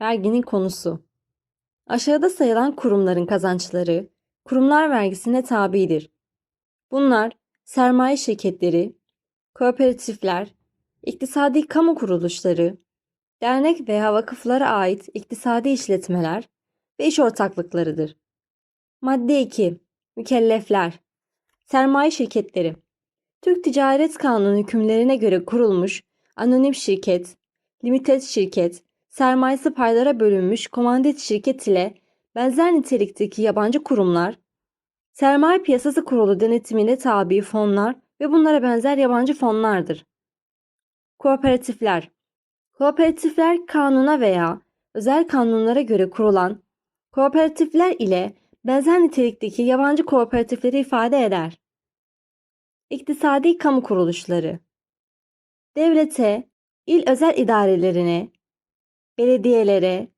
verginin konusu. Aşağıda sayılan kurumların kazançları kurumlar vergisine tabidir. Bunlar sermaye şirketleri, kooperatifler, iktisadi kamu kuruluşları, dernek veya vakıflara ait iktisadi işletmeler ve iş ortaklıklarıdır. Madde 2. Mükellefler Sermaye şirketleri Türk Ticaret Kanunu hükümlerine göre kurulmuş anonim şirket, limited şirket, sermayesi paylara bölünmüş komandit şirket ile benzer nitelikteki yabancı kurumlar, sermaye piyasası kurulu denetimine tabi fonlar ve bunlara benzer yabancı fonlardır. Kooperatifler Kooperatifler kanuna veya özel kanunlara göre kurulan kooperatifler ile benzer nitelikteki yabancı kooperatifleri ifade eder. İktisadi kamu kuruluşları Devlete, il özel idarelerine, belediyelere,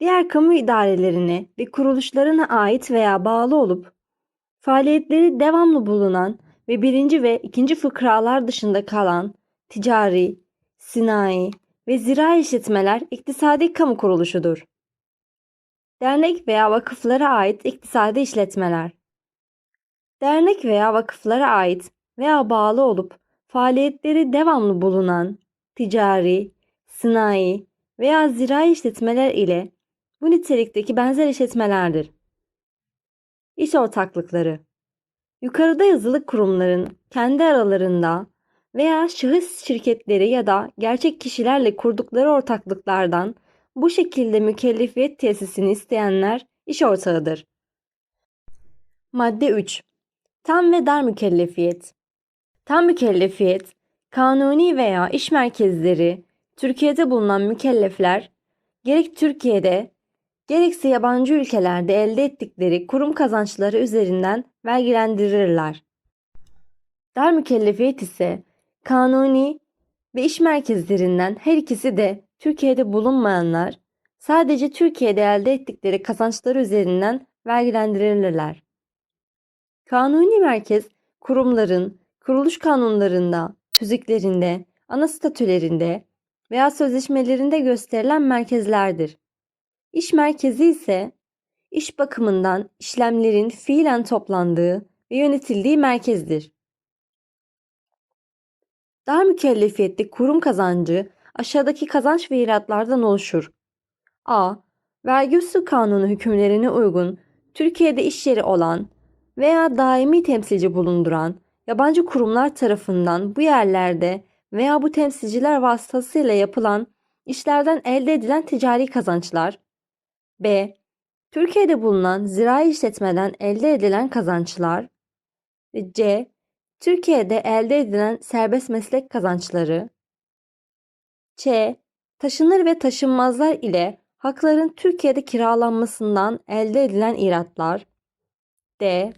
diğer kamu idarelerine ve kuruluşlarına ait veya bağlı olup faaliyetleri devamlı bulunan ve birinci ve ikinci fıkralar dışında kalan ticari, sinayi ve zirai işletmeler iktisadi kamu kuruluşudur. Dernek veya vakıflara ait iktisadi işletmeler. Dernek veya vakıflara ait veya bağlı olup faaliyetleri devamlı bulunan ticari, sinayi veya zirai işletmeler ile bu nitelikteki benzer işletmelerdir. İş ortaklıkları Yukarıda yazılı kurumların kendi aralarında veya şahıs şirketleri ya da gerçek kişilerle kurdukları ortaklıklardan bu şekilde mükellefiyet tesisini isteyenler iş ortağıdır. Madde 3. Tam ve dar mükellefiyet. Tam mükellefiyet, kanuni veya iş merkezleri, Türkiye'de bulunan mükellefler, gerek Türkiye'de, gerekse yabancı ülkelerde elde ettikleri kurum kazançları üzerinden vergilendirirler. Dar mükellefiyet ise kanuni ve iş merkezlerinden her ikisi de Türkiye'de bulunmayanlar sadece Türkiye'de elde ettikleri kazançları üzerinden vergilendirilirler. Kanuni merkez kurumların kuruluş kanunlarında, tüzüklerinde, ana statülerinde veya sözleşmelerinde gösterilen merkezlerdir. İş merkezi ise iş bakımından işlemlerin fiilen toplandığı ve yönetildiği merkezdir. Dar mükellefiyetli kurum kazancı aşağıdaki kazanç ve iratlardan oluşur. A. Vergi usul kanunu hükümlerine uygun Türkiye'de iş yeri olan veya daimi temsilci bulunduran yabancı kurumlar tarafından bu yerlerde veya bu temsilciler vasıtasıyla yapılan işlerden elde edilen ticari kazançlar. B. Türkiye'de bulunan zirai işletmeden elde edilen kazançlar. C. Türkiye'de elde edilen serbest meslek kazançları. Ç. Taşınır ve taşınmazlar ile hakların Türkiye'de kiralanmasından elde edilen iratlar. D.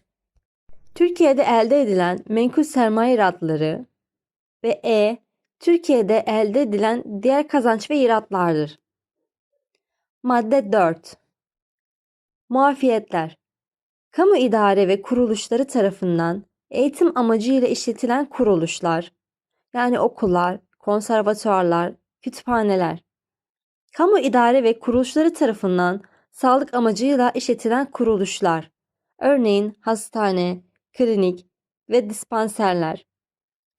Türkiye'de elde edilen menkul sermaye iratları ve E. Türkiye'de elde edilen diğer kazanç ve iratlardır. Madde 4. Muafiyetler Kamu idare ve kuruluşları tarafından eğitim amacıyla işletilen kuruluşlar, yani okullar, konservatuarlar, kütüphaneler. Kamu idare ve kuruluşları tarafından sağlık amacıyla işletilen kuruluşlar, örneğin hastane, klinik ve dispanserler.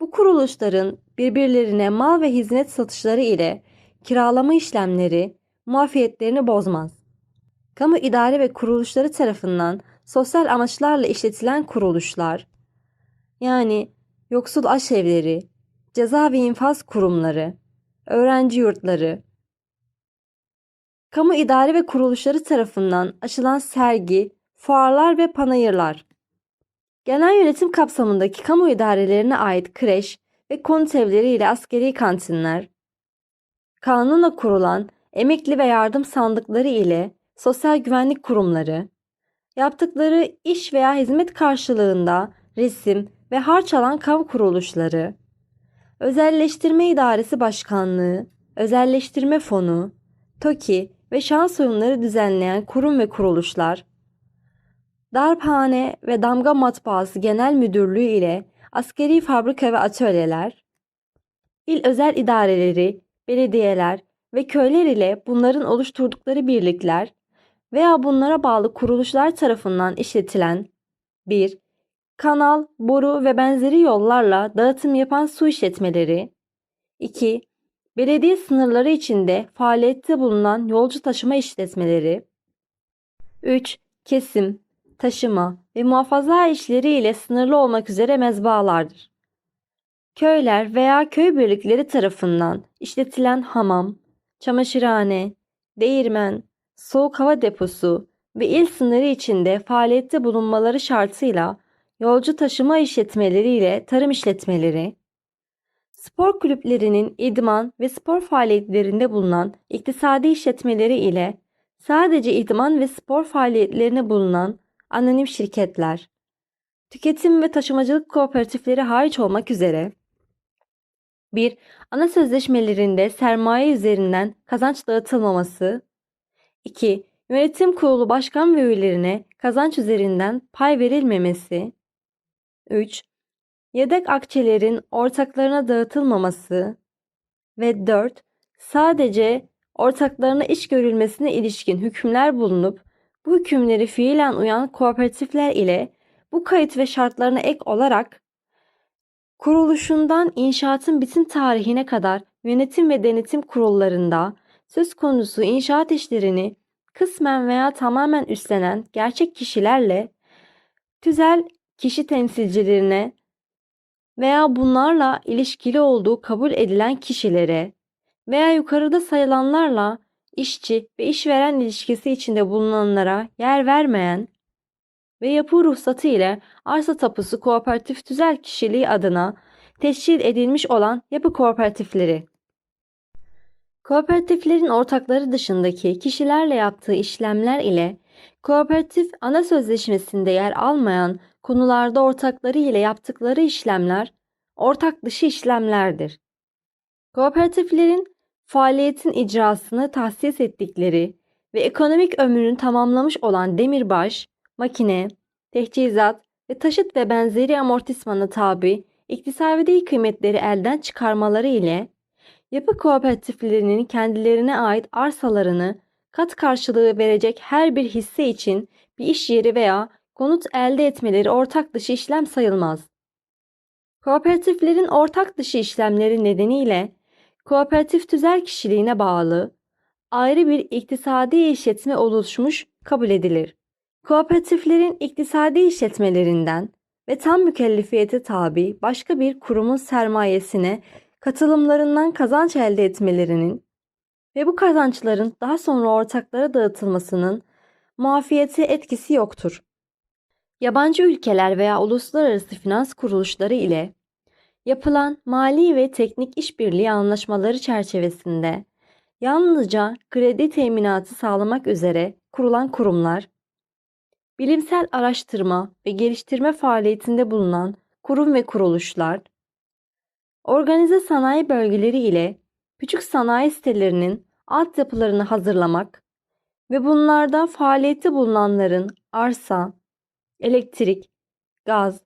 Bu kuruluşların birbirlerine mal ve hizmet satışları ile kiralama işlemleri muafiyetlerini bozmaz. Kamu idare ve kuruluşları tarafından sosyal amaçlarla işletilen kuruluşlar, yani yoksul aşevleri, ceza ve infaz kurumları, öğrenci yurtları, kamu idare ve kuruluşları tarafından açılan sergi, fuarlar ve panayırlar, genel yönetim kapsamındaki kamu idarelerine ait kreş ve konut evleri ile askeri kantinler, kanunla kurulan emekli ve yardım sandıkları ile sosyal güvenlik kurumları, yaptıkları iş veya hizmet karşılığında resim ve harç alan kamu kuruluşları, Özelleştirme İdaresi Başkanlığı, Özelleştirme Fonu, TOKİ ve şans oyunları düzenleyen kurum ve kuruluşlar, Darphane ve Damga Matbaası Genel Müdürlüğü ile askeri fabrika ve atölyeler, il özel idareleri, belediyeler, ve köyler ile bunların oluşturdukları birlikler veya bunlara bağlı kuruluşlar tarafından işletilen 1. Kanal, boru ve benzeri yollarla dağıtım yapan su işletmeleri 2. Belediye sınırları içinde faaliyette bulunan yolcu taşıma işletmeleri 3. Kesim, taşıma ve muhafaza işleri ile sınırlı olmak üzere mezbahalardır. Köyler veya köy birlikleri tarafından işletilen hamam, çamaşırhane, değirmen, soğuk hava deposu ve il sınırı içinde faaliyette bulunmaları şartıyla yolcu taşıma işletmeleri ile tarım işletmeleri, spor kulüplerinin idman ve spor faaliyetlerinde bulunan iktisadi işletmeleri ile sadece idman ve spor faaliyetlerine bulunan anonim şirketler, tüketim ve taşımacılık kooperatifleri hariç olmak üzere 1. Ana sözleşmelerinde sermaye üzerinden kazanç dağıtılmaması 2. Yönetim kurulu başkan ve üyelerine kazanç üzerinden pay verilmemesi 3. Yedek akçelerin ortaklarına dağıtılmaması ve 4. Sadece ortaklarına iş görülmesine ilişkin hükümler bulunup bu hükümleri fiilen uyan kooperatifler ile bu kayıt ve şartlarına ek olarak kuruluşundan inşaatın bitim tarihine kadar yönetim ve denetim kurullarında söz konusu inşaat işlerini kısmen veya tamamen üstlenen gerçek kişilerle tüzel kişi temsilcilerine veya bunlarla ilişkili olduğu kabul edilen kişilere veya yukarıda sayılanlarla işçi ve işveren ilişkisi içinde bulunanlara yer vermeyen ve yapı ruhsatı ile arsa tapusu kooperatif tüzel kişiliği adına teşkil edilmiş olan yapı kooperatifleri. Kooperatiflerin ortakları dışındaki kişilerle yaptığı işlemler ile kooperatif ana sözleşmesinde yer almayan konularda ortakları ile yaptıkları işlemler ortak dışı işlemlerdir. Kooperatiflerin faaliyetin icrasını tahsis ettikleri ve ekonomik ömrünü tamamlamış olan demirbaş, makine, teçhizat ve taşıt ve benzeri amortismana tabi iktisadi kıymetleri elden çıkarmaları ile yapı kooperatiflerinin kendilerine ait arsalarını kat karşılığı verecek her bir hisse için bir iş yeri veya konut elde etmeleri ortak dışı işlem sayılmaz. Kooperatiflerin ortak dışı işlemleri nedeniyle kooperatif tüzel kişiliğine bağlı ayrı bir iktisadi işletme oluşmuş kabul edilir. Kooperatiflerin iktisadi işletmelerinden ve tam mükellefiyete tabi başka bir kurumun sermayesine katılımlarından kazanç elde etmelerinin ve bu kazançların daha sonra ortaklara dağıtılmasının muafiyeti etkisi yoktur. Yabancı ülkeler veya uluslararası finans kuruluşları ile yapılan mali ve teknik işbirliği anlaşmaları çerçevesinde yalnızca kredi teminatı sağlamak üzere kurulan kurumlar, bilimsel araştırma ve geliştirme faaliyetinde bulunan kurum ve kuruluşlar, organize sanayi bölgeleri ile küçük sanayi sitelerinin altyapılarını hazırlamak ve bunlarda faaliyette bulunanların arsa, elektrik, gaz,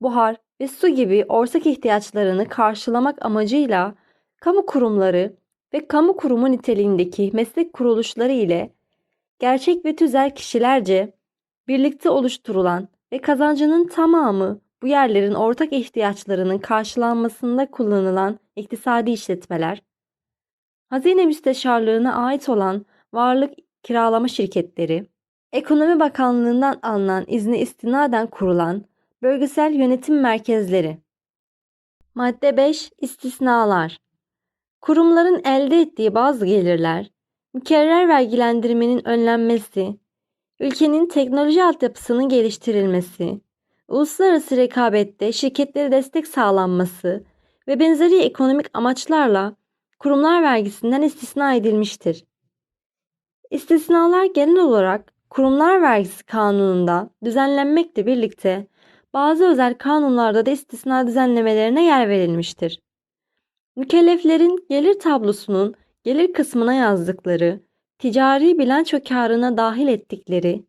buhar ve su gibi ortak ihtiyaçlarını karşılamak amacıyla kamu kurumları ve kamu kurumu niteliğindeki meslek kuruluşları ile gerçek ve tüzel kişilerce birlikte oluşturulan ve kazancının tamamı bu yerlerin ortak ihtiyaçlarının karşılanmasında kullanılan iktisadi işletmeler, hazine müsteşarlığına ait olan varlık kiralama şirketleri, Ekonomi Bakanlığı'ndan alınan izni istinaden kurulan bölgesel yönetim merkezleri. Madde 5 İstisnalar Kurumların elde ettiği bazı gelirler, mükerrer vergilendirmenin önlenmesi, ülkenin teknoloji altyapısının geliştirilmesi, uluslararası rekabette şirketlere destek sağlanması ve benzeri ekonomik amaçlarla kurumlar vergisinden istisna edilmiştir. İstisnalar genel olarak kurumlar vergisi kanununda düzenlenmekle birlikte bazı özel kanunlarda da istisna düzenlemelerine yer verilmiştir. Mükelleflerin gelir tablosunun gelir kısmına yazdıkları, ticari bilanço karına dahil ettikleri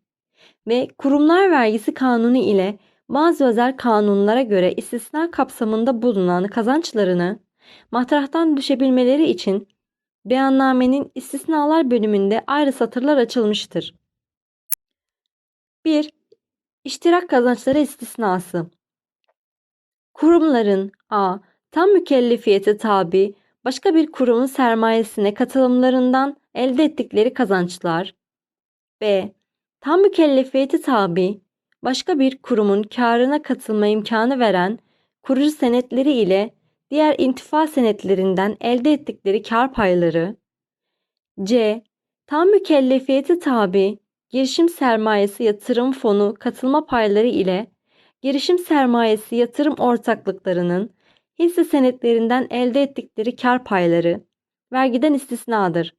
ve kurumlar vergisi kanunu ile bazı özel kanunlara göre istisna kapsamında bulunan kazançlarını matrahtan düşebilmeleri için beyannamenin istisnalar bölümünde ayrı satırlar açılmıştır. 1. İştirak kazançları istisnası. Kurumların a. Tam mükellefiyete tabi başka bir kurumun sermayesine katılımlarından elde ettikleri kazançlar. b. Tam mükellefiyete tabi başka bir kurumun karına katılma imkanı veren kurucu senetleri ile diğer intifa senetlerinden elde ettikleri kar payları. C. Tam mükellefiyete tabi girişim sermayesi yatırım fonu katılma payları ile girişim sermayesi yatırım ortaklıklarının hisse senetlerinden elde ettikleri kar payları vergiden istisnadır.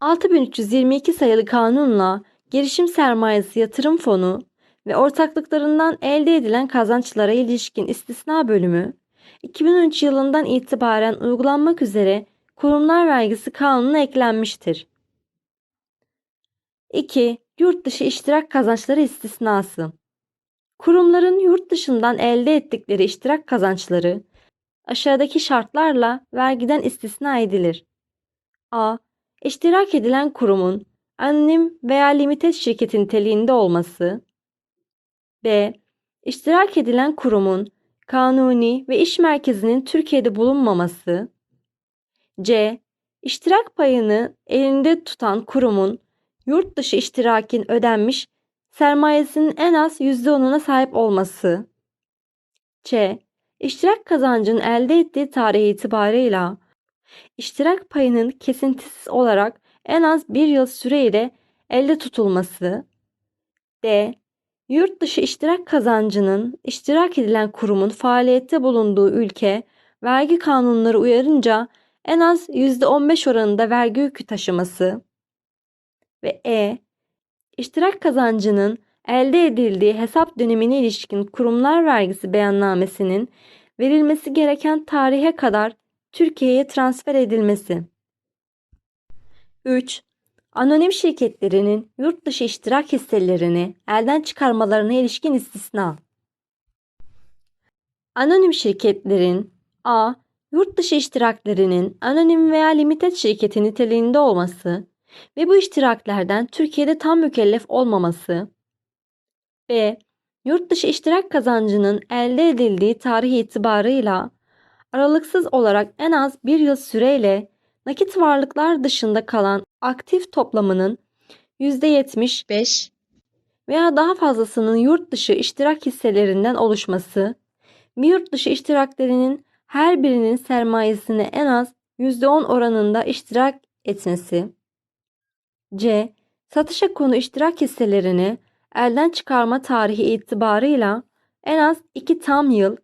6322 sayılı kanunla girişim sermayesi yatırım fonu ve ortaklıklarından elde edilen kazançlara ilişkin istisna bölümü 2013 yılından itibaren uygulanmak üzere kurumlar vergisi kanununa eklenmiştir. 2. Yurt dışı iştirak kazançları istisnası. Kurumların yurt dışından elde ettikleri iştirak kazançları aşağıdaki şartlarla vergiden istisna edilir. A. İştirak edilen kurumun anonim veya limited şirket niteliğinde olması. B. İştirak edilen kurumun kanuni ve iş merkezinin Türkiye'de bulunmaması. C. İştirak payını elinde tutan kurumun yurt dışı iştirakin ödenmiş sermayesinin en az %10'una sahip olması. C. İştirak kazancının elde ettiği tarih itibarıyla iştirak payının kesintisiz olarak en az bir yıl süreyle elde tutulması. D. Yurt dışı iştirak kazancının iştirak edilen kurumun faaliyette bulunduğu ülke vergi kanunları uyarınca en az %15 oranında vergi yükü taşıması. Ve E. İştirak kazancının elde edildiği hesap dönemine ilişkin kurumlar vergisi beyannamesinin verilmesi gereken tarihe kadar Türkiye'ye transfer edilmesi. 3. Anonim şirketlerinin yurt dışı iştirak hisselerini elden çıkarmalarına ilişkin istisna. Anonim şirketlerin a. Yurt dışı iştiraklerinin anonim veya limited şirketi niteliğinde olması ve bu iştiraklerden Türkiye'de tam mükellef olmaması. B. Yurt dışı iştirak kazancının elde edildiği tarih itibarıyla aralıksız olarak en az bir yıl süreyle nakit varlıklar dışında kalan aktif toplamının %75 veya daha fazlasının yurt dışı iştirak hisselerinden oluşması, bir yurt dışı iştiraklerinin her birinin sermayesine en az %10 oranında iştirak etmesi. C. Satışa konu iştirak hisselerini elden çıkarma tarihi itibarıyla en az 2 tam yıl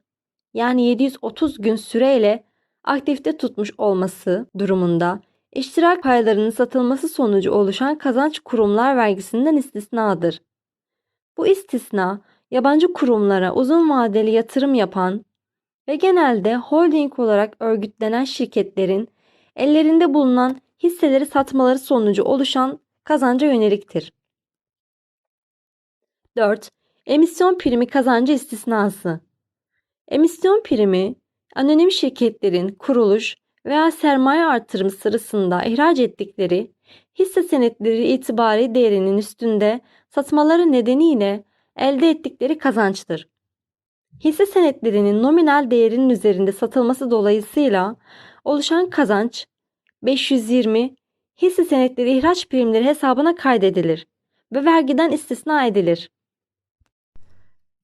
yani 730 gün süreyle aktifte tutmuş olması durumunda iştirak paylarının satılması sonucu oluşan kazanç kurumlar vergisinden istisnadır. Bu istisna yabancı kurumlara uzun vadeli yatırım yapan ve genelde holding olarak örgütlenen şirketlerin ellerinde bulunan hisseleri satmaları sonucu oluşan kazanca yöneliktir. 4. Emisyon primi kazancı istisnası. Emisyon primi, anonim şirketlerin kuruluş veya sermaye artırım sırasında ihraç ettikleri hisse senetleri itibari değerinin üstünde satmaları nedeniyle elde ettikleri kazançtır. Hisse senetlerinin nominal değerinin üzerinde satılması dolayısıyla oluşan kazanç 520 hisse senetleri ihraç primleri hesabına kaydedilir ve vergiden istisna edilir.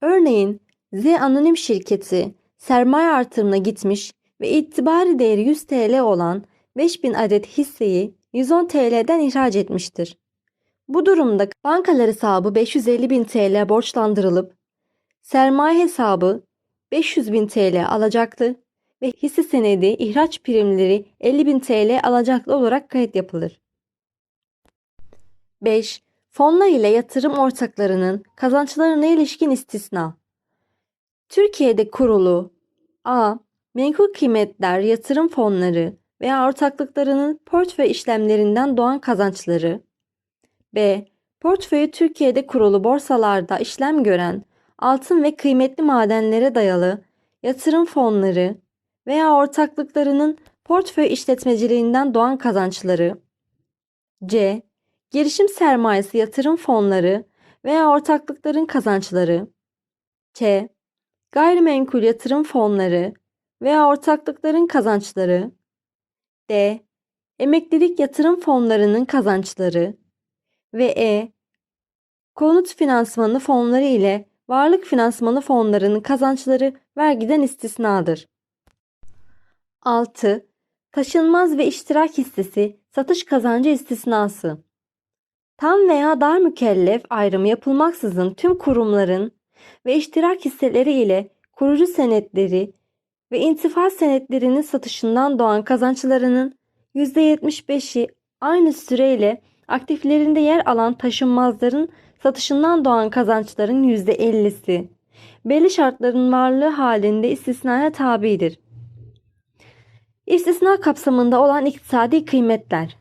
Örneğin Z anonim şirketi sermaye artırımına gitmiş ve itibari değeri 100 TL olan 5000 adet hisseyi 110 TL'den ihraç etmiştir. Bu durumda bankalar hesabı 550 bin TL borçlandırılıp sermaye hesabı 500 bin TL alacaklı ve hisse senedi ihraç primleri 50 bin TL alacaklı olarak kayıt yapılır. 5. Fonlar ile yatırım ortaklarının kazançlarına ilişkin istisna. Türkiye'de kurulu A. Menkul kıymetler yatırım fonları veya ortaklıklarının portföy işlemlerinden doğan kazançları. B. Portföyü Türkiye'de kurulu borsalarda işlem gören altın ve kıymetli madenlere dayalı yatırım fonları veya ortaklıklarının portföy işletmeciliğinden doğan kazançları C. Girişim sermayesi yatırım fonları veya ortaklıkların kazançları Ç. Gayrimenkul yatırım fonları veya ortaklıkların kazançları D. Emeklilik yatırım fonlarının kazançları ve E. Konut finansmanı fonları ile varlık finansmanı fonlarının kazançları vergiden istisnadır. 6. Taşınmaz ve iştirak hissesi satış kazancı istisnası. Tam veya dar mükellef ayrımı yapılmaksızın tüm kurumların ve iştirak hisseleri ile kurucu senetleri ve intifa senetlerinin satışından doğan kazançlarının %75'i aynı süreyle aktiflerinde yer alan taşınmazların satışından doğan kazançların %50'si belli şartların varlığı halinde istisnaya tabidir. İstisna kapsamında olan iktisadi kıymetler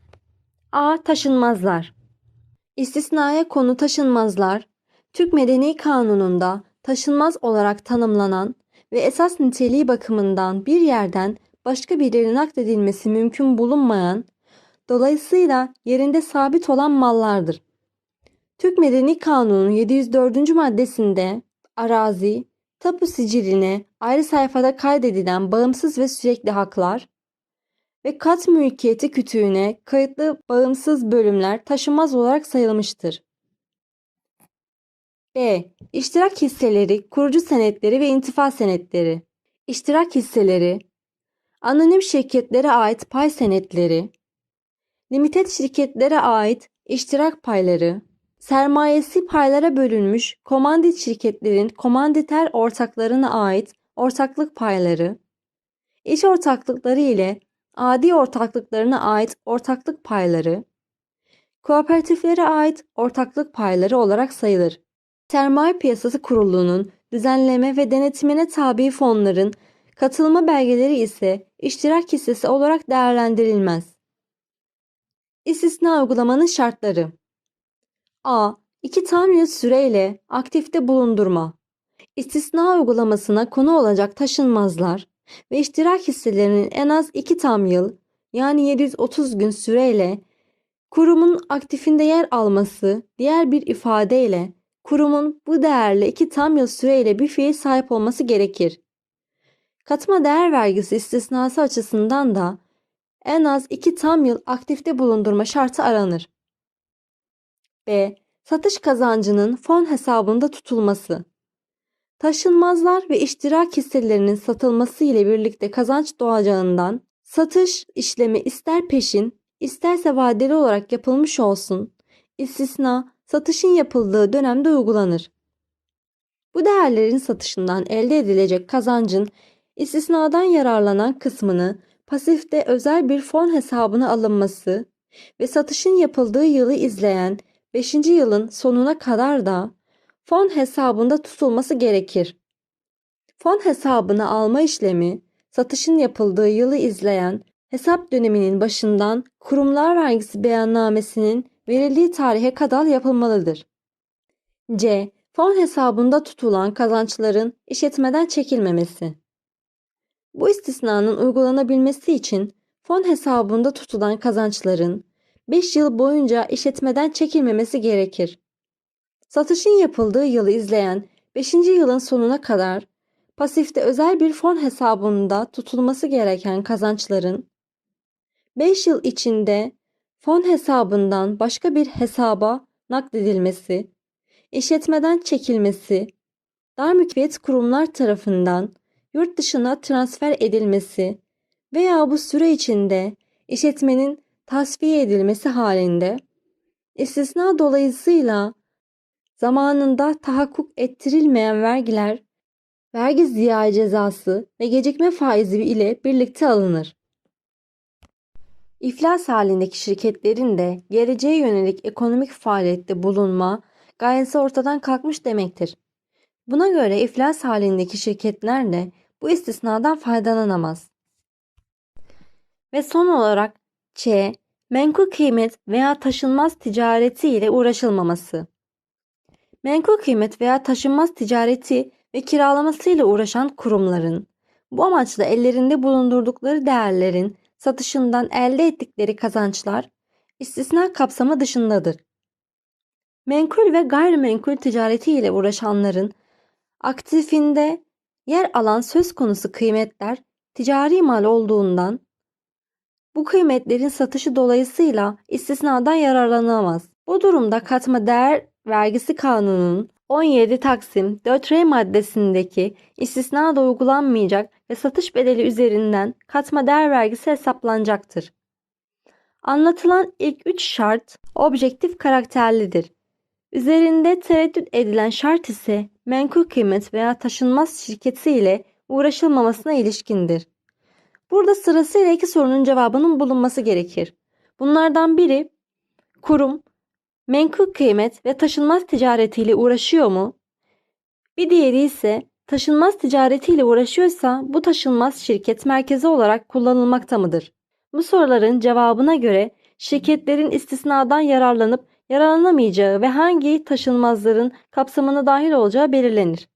A. Taşınmazlar İstisnaya konu taşınmazlar, Türk Medeni Kanunu'nda taşınmaz olarak tanımlanan ve esas niteliği bakımından bir yerden başka bir yere nakledilmesi mümkün bulunmayan, dolayısıyla yerinde sabit olan mallardır. Türk Medeni Kanunu 704. maddesinde arazi, tapu siciline ayrı sayfada kaydedilen bağımsız ve sürekli haklar ve kat mülkiyeti kütüğüne kayıtlı bağımsız bölümler taşınmaz olarak sayılmıştır. B. İştirak hisseleri, kurucu senetleri ve intifa senetleri. İştirak hisseleri, anonim şirketlere ait pay senetleri, limited şirketlere ait iştirak payları, sermayesi paylara bölünmüş komandit şirketlerin komanditer ortaklarına ait ortaklık payları, iş ortaklıkları ile adi ortaklıklarına ait ortaklık payları, kooperatiflere ait ortaklık payları olarak sayılır. Sermaye Piyasası Kurulu'nun düzenleme ve denetimine tabi fonların katılma belgeleri ise iştirak hissesi olarak değerlendirilmez. İstisna uygulamanın şartları A. 2 tam yıl süreyle aktifte bulundurma. İstisna uygulamasına konu olacak taşınmazlar ve iştirak hisselerinin en az 2 tam yıl yani 730 gün süreyle kurumun aktifinde yer alması diğer bir ifadeyle kurumun bu değerle 2 tam yıl süreyle bir fiil sahip olması gerekir. Katma değer vergisi istisnası açısından da en az 2 tam yıl aktifte bulundurma şartı aranır. B. Satış kazancının fon hesabında tutulması. Taşınmazlar ve iştirak hisselerinin satılması ile birlikte kazanç doğacağından satış işlemi ister peşin isterse vadeli olarak yapılmış olsun istisna satışın yapıldığı dönemde uygulanır. Bu değerlerin satışından elde edilecek kazancın istisnadan yararlanan kısmını pasifte özel bir fon hesabına alınması ve satışın yapıldığı yılı izleyen 5. yılın sonuna kadar da fon hesabında tutulması gerekir. Fon hesabına alma işlemi satışın yapıldığı yılı izleyen hesap döneminin başından kurumlar vergisi beyannamesinin verildiği tarihe kadar yapılmalıdır. C. Fon hesabında tutulan kazançların işletmeden çekilmemesi. Bu istisnanın uygulanabilmesi için fon hesabında tutulan kazançların 5 yıl boyunca işletmeden çekilmemesi gerekir. Satışın yapıldığı yılı izleyen 5. yılın sonuna kadar pasifte özel bir fon hesabında tutulması gereken kazançların 5 yıl içinde fon hesabından başka bir hesaba nakledilmesi, işletmeden çekilmesi, dar mülkiyet kurumlar tarafından yurt dışına transfer edilmesi veya bu süre içinde işletmenin tasfiye edilmesi halinde istisna dolayısıyla zamanında tahakkuk ettirilmeyen vergiler, vergi ziyaret cezası ve gecikme faizi ile birlikte alınır. İflas halindeki şirketlerin de geleceğe yönelik ekonomik faaliyette bulunma gayesi ortadan kalkmış demektir. Buna göre iflas halindeki şirketler de bu istisnadan faydalanamaz. Ve son olarak Ç. Menkul kıymet veya taşınmaz ticareti ile uğraşılmaması. Menkul kıymet veya taşınmaz ticareti ve kiralaması ile uğraşan kurumların bu amaçla ellerinde bulundurdukları değerlerin satışından elde ettikleri kazançlar istisna kapsamı dışındadır. Menkul ve gayrimenkul ticareti ile uğraşanların aktifinde yer alan söz konusu kıymetler ticari mal olduğundan bu kıymetlerin satışı dolayısıyla istisnadan yararlanamaz. Bu durumda katma değer vergisi kanununun 17 Taksim 4R maddesindeki istisna da uygulanmayacak ve satış bedeli üzerinden katma değer vergisi hesaplanacaktır. Anlatılan ilk üç şart objektif karakterlidir. Üzerinde tereddüt edilen şart ise menkul kıymet veya taşınmaz şirketi ile uğraşılmamasına ilişkindir. Burada sırasıyla iki sorunun cevabının bulunması gerekir. Bunlardan biri kurum menkul kıymet ve taşınmaz ticaretiyle uğraşıyor mu? Bir diğeri ise taşınmaz ticaretiyle uğraşıyorsa bu taşınmaz şirket merkezi olarak kullanılmakta mıdır? Bu soruların cevabına göre şirketlerin istisnadan yararlanıp yararlanamayacağı ve hangi taşınmazların kapsamına dahil olacağı belirlenir.